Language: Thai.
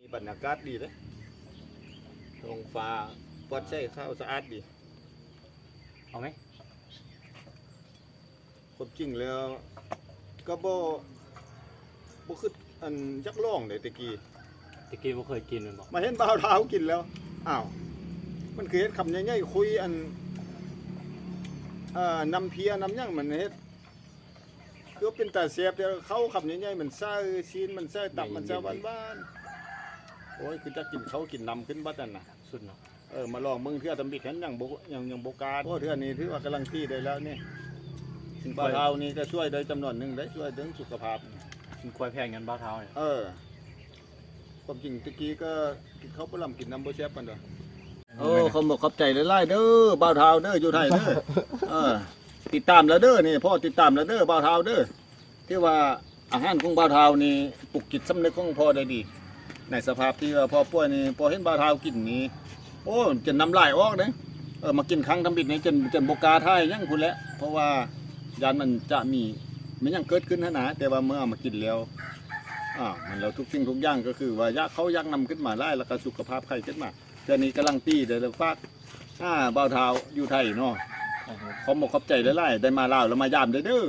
มีบรรยากาศดีเลยท้องฟ้าปลอดใช้ข้าวสะอาดดี เอาไหมความจริงแล้ว ก็บ่บ่คืออันยักล่องเลยตะกี้ ตะกี้บ่เคยกินแมันบอกมาเห็นบ่าวเท้ากินแล้ว อ้าว มันคือเฮ็ดคำใหญ่ๆคุยอันเอ่อนำเพียนำหยังมันเฮ็ดคือเป็นตาเสียบแต่เขาคำใหญ่ๆมันซ่าซีนมันซ่าตับมันซ่าบ้านๆ โอ้ยคือจะกินเขากินนำขึ้นบัดนั่นน่ะ สุดเนาะเออมาลองเบิ่งเทื่อตำบิดเห็นยังบ่ยังยังบ่กล้าโอ้เทื่อนี้ถือว่ากำลังที่ได้แล้วนี่สินปลาเท้านี่ก็ช่วยได้จำนวนหนึงได้ช่วยถึงสุขภาพ กินกล้วยแพงกันบ้าเท้าเนี่ยเออความจริงตะกี้ก็กินข้าวปลากินน้ำบ่แซ่บปานใดโอ้เขาบอกขอบใจหลายๆเด้อบ่าวเท้าเด้ออยู่ไทยเด้อเออติดตามแล้วเด้อนี่พ่อติดตามแล้วเด้อบ่าวเท้าเด้อที่ว่าอาหารของบ่าวเท้านี่ปลุกจิตสำนึกของพ่อได้ดี ในสภาพที่ว่าพ่อป่วยนี่พอเห็นบ่าวเท้ากินนี่โอ้จะน้ำลายออกเด้เออมากินครั้งทำบิดนี่จนจนบ่กล้าทายยังพุ่นแหละเพราะว่ายานมันจะมีมันยังเกิดขึ้นหั่นนะแต่ว่าเมื่อเอามากินแล้วอ่ามันแล้วทุกสิ่งทุกอย่างก็คือ ว่ายักเขายักนำขึ้นมาไล่แล้วก็สุขภาพใครขึ้นมาเทื่อนี้กำลังตีเดี๋ยวฝากอ่าเบาเท้าอยู่ไทยเนาะขอบอกขอบใจหลายๆได้มาลาวแล้วมายามเด้อเด้อ